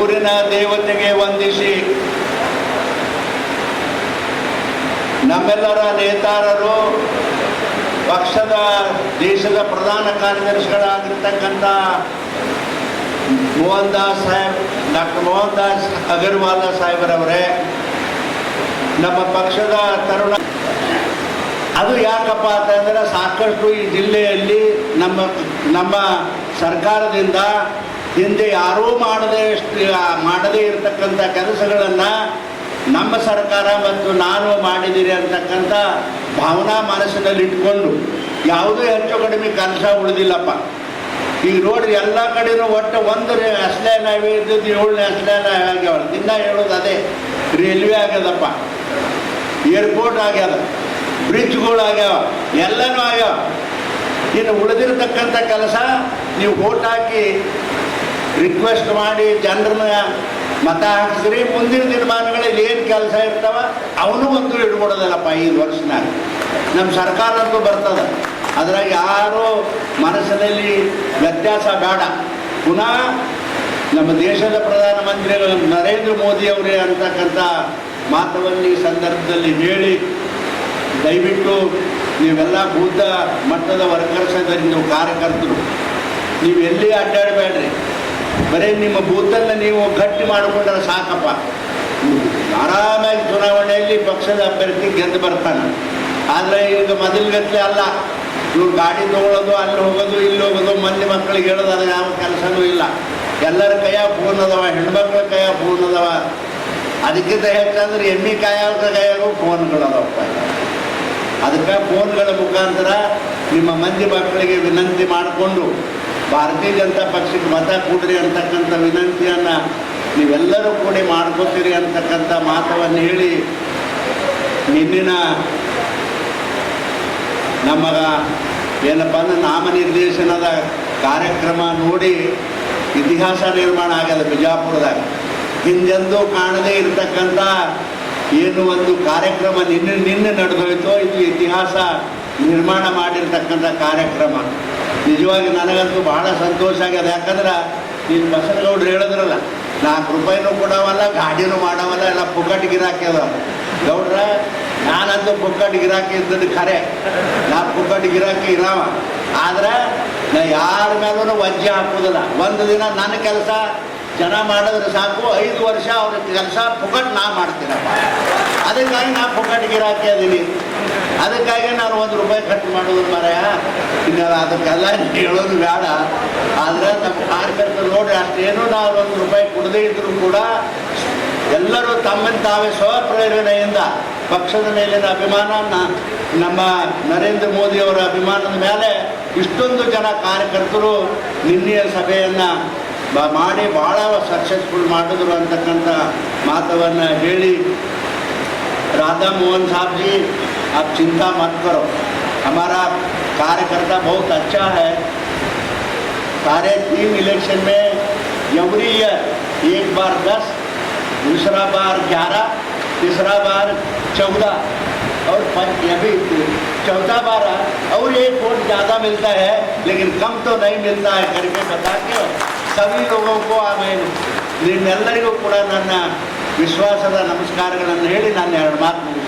ಊರಿನ ದೇವತೆಗೆ ವಂದಿಸಿ. ನಮ್ಮೆಲ್ಲರ ನೇತಾರರು ಪಕ್ಷದ ದೇಶದ ಪ್ರಧಾನ ಕಾರ್ಯದರ್ಶಿಗಳಾಗಿರ್ತಕ್ಕಂಥ ಮೋಹನ್ ದಾಸ್ ಸಾಹೇಬ್, ಡಾಕ್ಟರ್ ಮೋಹನ್ ದಾಸ್ ಅಗರ್ವಾಲ ಸಾಹೇಬರವರೇ, ನಮ್ಮ ಪಕ್ಷದ ತರುಣ ಅದು ಯಾಕಪ್ಪ ಅಂತಂದ್ರೆ ಸಾಕಷ್ಟು ಈ ಜಿಲ್ಲೆಯಲ್ಲಿ ನಮ್ಮ ನಮ್ಮ ಸರ್ಕಾರದಿಂದ ಹಿಂದೆ ಯಾರೂ ಮಾಡದೇ ಮಾಡದೇ ಇರತಕ್ಕಂಥ ಕೆಲಸಗಳನ್ನು ನಮ್ಮ ಸರ್ಕಾರ ಮತ್ತು ನಾನು ಮಾಡಿದ್ದೀರಿ ಅಂತಕ್ಕಂಥ ಭಾವನಾ ಮನಸ್ಸಿನಲ್ಲಿ ಇಟ್ಕೊಂಡು ಯಾವುದೂ ಹೆಚ್ಚು ಕಡಿಮೆ ಕೆಲಸ ಉಳಿದಿಲ್ಲಪ್ಪ. ಈಗ ನೋಡ್ರಿ ಎಲ್ಲ ಕಡೆನೂ ಒಟ್ಟು ಒಂದು ನಾವೇ ಇದ್ದದ್ದು ಏಳನೇ ಅಸ್ಲೇ ನಾವೇ ಆಗ್ಯಾವ ದಿನ ಹೇಳೋದು ಅದೇ. ರೈಲ್ವೆ ಆಗ್ಯದಪ್ಪ. ಏರ್ಪೋರ್ಟ್ ಆಗ್ಯದ. ಬ್ರಿಡ್ಜ್ಗಳು ಆಗ್ಯಾವ. ಎಲ್ಲನೂ ಆಗ್ಯಾವ. ಇನ್ನು ಉಳಿದಿರತಕ್ಕಂಥ ಕೆಲಸ ನೀವು ಓಟ್ ಹಾಕಿ ರಿಕ್ವೆಸ್ಟ್ ಮಾಡಿ ಜನರನ್ನ ಮತ ಹಾಕಿಸ್ರಿ ಮುಂದಿನ ದಿನಮಾನಗಳಲ್ಲಿ ಏನು ಕೆಲಸ ಇರ್ತಾವ ಅವನು ಒಂದು ಇಟ್ಕೊಡೋದಲ್ಲಪ್ಪ ಐದು ವರ್ಷನಾಗ. ನಮ್ಮ ಸರ್ಕಾರ ಅಂತೂ ಬರ್ತದ. ಅದ್ರಾಗ ಯಾರು ಮನಸ್ಸಿನಲ್ಲಿ ವ್ಯತ್ಯಾಸ ಬೇಡ. ಪುನಃ ನಮ್ಮ ದೇಶದ ಪ್ರಧಾನಮಂತ್ರಿ ನರೇಂದ್ರ ಮೋದಿ ಅವರೇ ಅಂತಕ್ಕಂಥ ಮಾತವನ್ನು ಈ ಸಂದರ್ಭದಲ್ಲಿ ಹೇಳಿ, ದಯವಿಟ್ಟು ನೀವೆಲ್ಲ ಬೂತ ಮಟ್ಟದ ವರ್ಕರ್ಸ್ ಅದರಿಂದ ಕಾರ್ಯಕರ್ತರು. ನೀವು ಎಲ್ಲಿ ಅಡ್ಡಾಡಬೇಡ್ರಿ. ಬರೀ ನಿಮ್ಮ ಬೂತನ್ನು ನೀವು ಗಟ್ಟಿ ಮಾಡಿಕೊಂಡ್ರೆ ಸಾಕಪ್ಪ. ಆರಾಮಾಗಿ ಚುನಾವಣೆಯಲ್ಲಿ ಪಕ್ಷದ ಅಭ್ಯರ್ಥಿ ಗೆದ್ದು ಬರ್ತಾನೆ. ಆದರೆ ಈಗ ಮೊದಲುಗತ್ತಲೆ ಅಲ್ಲ. ಇವ್ರು ಗಾಡಿ ತೊಗೊಳೋದು, ಅಲ್ಲಿ ಹೋಗೋದು, ಇಲ್ಲಿ ಹೋಗೋದು, ಮಂದಿ ಮಕ್ಕಳಿಗೆ ಹೇಳೋದು ಅದು ಯಾವ ಕೆಲಸನೂ ಇಲ್ಲ. ಎಲ್ಲರ ಕೈಯ ಫೋನ್ ಅದಾವ, ಹೆಣ್ಮಕ್ಳ ಕೈಯ ಫೋನ್ ಅದಾವ. ಅದಕ್ಕಿಂತ ಹೆಚ್ಚಂದ್ರೆ ಎಮ್ಮಿ ಕಾಯೋದ್ರ ಕೈಯಾಗೂ ಫೋನ್ಗಳು ಅದಾವಪ್ಪ ಅದಕ್ಕೆ ಫೋನ್ಗಳ ಮುಖಾಂತರ ನಿಮ್ಮ ಮಂದಿ ಮಕ್ಕಳಿಗೆ ವಿನಂತಿ ಮಾಡಿಕೊಂಡು ಭಾರತೀಯ ಜನತಾ ಪಕ್ಷಕ್ಕೆ ಮತ ಕೊಡ್ರಿ ಅಂತಕ್ಕಂಥ ವಿನಂತಿಯನ್ನು ನೀವೆಲ್ಲರೂ ಕೂಡಿ ಮಾಡ್ಕೋತೀರಿ ಅಂತಕ್ಕಂಥ ಮಾತವನ್ನು ಹೇಳಿ ನಿನ್ನಿನ ನಮಗ ಏನಪ್ಪ ಅಂದ್ರೆ ನಾಮನಿರ್ದೇಶನದ ಕಾರ್ಯಕ್ರಮ ನೋಡಿ ಇತಿಹಾಸ ನಿರ್ಮಾಣ ಆಗ್ಯದ ಬಿಜಾಪುರದಾಗ. ಹಿಂದೆಂದೂ ಕಾಣದೇ ಇರತಕ್ಕಂಥ ಏನು ಒಂದು ಕಾರ್ಯಕ್ರಮ ನಿನ್ನೆ ನಿನ್ನೆ ನಡೆದೋಯ್ತೋ ಇದು ಇತಿಹಾಸ ನಿರ್ಮಾಣ ಮಾಡಿರ್ತಕ್ಕಂಥ ಕಾರ್ಯಕ್ರಮ. ನಿಜವಾಗಿ ನನಗಂತೂ ಬಹಳ ಸಂತೋಷ ಆಗ್ಯದ. ಯಾಕಂದ್ರೆ ನೀನು ಬಸನಗೌಡ್ರು ಹೇಳಿದ್ರಲ್ಲ, ನಾಲ್ಕು ರೂಪಾಯಿನೂ ಕೊಡವಲ್ಲ, ಗಾಡಿನೂ ಮಾಡವಲ್ಲ, ಎಲ್ಲ ಪುಕ್ಕಟ್ ಗಿರಾಕಿ ಗೌಡ್ರ, ನಾನಂತೂ ಪುಕ್ಕಟ್ ಗಿರಾಕಿ ಇದ್ದದ್ದು ಖರೆ. ನಾ ಪುಕ್ಕಟ್ ಗಿರಾಕಿ ಇರಾವ. ಆದ್ರೆ ನಾ ಯಾರ ಮೇಲೂ ವಜ್ಜೆ ಹಾಕೋದಿಲ್ಲ. ಒಂದು ದಿನ ನನ್ನ ಕೆಲಸ, ಜನ ಮಾಡಿದ್ರೆ ಸಾಕು, ಐದು ವರ್ಷ ಅವ್ರ ಕೆಲಸ ಪುಕ್ಕಟ್ ನಾ ಮಾಡ್ತೀನಪ್ಪ. ಅದಕ್ಕಾಗಿ ನಾ ಪುಕ್ಕಟ್ ಗಿರಾಕಿ ಅದೀನಿ. ಅದಕ್ಕಾಗಿ ಒಂದು ರೂಪಾಯಿ ಖರ್ಚು ಮಾಡೋದು ಮರೆಯ. ಇನ್ನು ಅದಕ್ಕೆಲ್ಲ ಹೇಳೋದು ಬೇಡ. ಆದ್ರೆ ನಮ್ಮ ಕಾರ್ಯಕರ್ತರು ನೋಡ್ರಿ ಅಷ್ಟೇನು ನಾವು ಒಂದು ರೂಪಾಯಿ ಕೊಡದೇ ಇದ್ರು ಕೂಡ ಎಲ್ಲರೂ ತಮ್ಮನ್ನು ತಾವೇ ಸ್ವಪ್ರೇರಣೆಯಿಂದ ಪಕ್ಷದ ಮೇಲಿನ ಅಭಿಮಾನ ನಮ್ಮ ನರೇಂದ್ರ ಮೋದಿ ಅವರ ಅಭಿಮಾನದ ಮೇಲೆ ಇಷ್ಟೊಂದು ಜನ ಕಾರ್ಯಕರ್ತರು ನಿನ್ನೆಯ ಸಭೆಯನ್ನು ಮಾಡಿ ಭಾಳ ಸಕ್ಸಸ್ಫುಲ್ ಮಾಡಿದ್ರು ಅಂತಕ್ಕಂಥ ಮಾತವನ್ನು ಹೇಳಿ राधा मोहन साहब जी आप चिंता मत करो हमारा कार्यकर्ता बहुत अच्छा है सारे तीन इलेक्शन में एवरी ईयर एक बार दस दूसरा बार ग्यारह तीसरा बार चौदह और पंच अभी चौदह बार और एक वोट ज़्यादा मिलता है लेकिन कम तो नहीं मिलता है करके बता के सभी लोगों को ಆಮೇಲೆ ನಿಮ್ಮೆಲ್ಲರಿಗೂ ಕೂಡ ನನ್ನ ವಿಶ್ವಾಸದ ನಮಸ್ಕಾರಗಳನ್ನು ಹೇಳಿ ನಾನು ಎರಡು ಮಾತು.